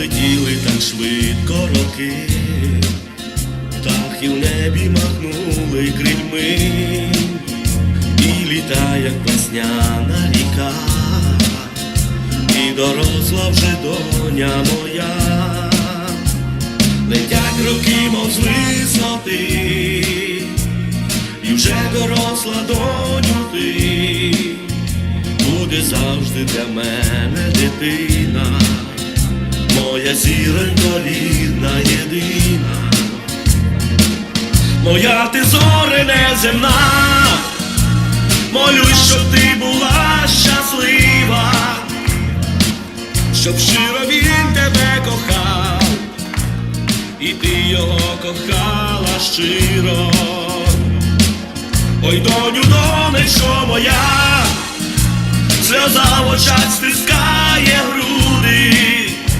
пролетіли так швидко роки, птахи в небі махнули крильми, і літа, як весняна ріка, і доросла вже доня моя, летять роки, мов з висоти, і вже доросла доню ти. Буде завжди для мене дитина, моя зіронько рідна єдина, моя ти зоре неземна, молюсь, щоб ти була щаслива, щоб щиро він тебе кохав, і ти його кохала щиро. Ой, доню, донечко моя, сльоза в очах стискає груди,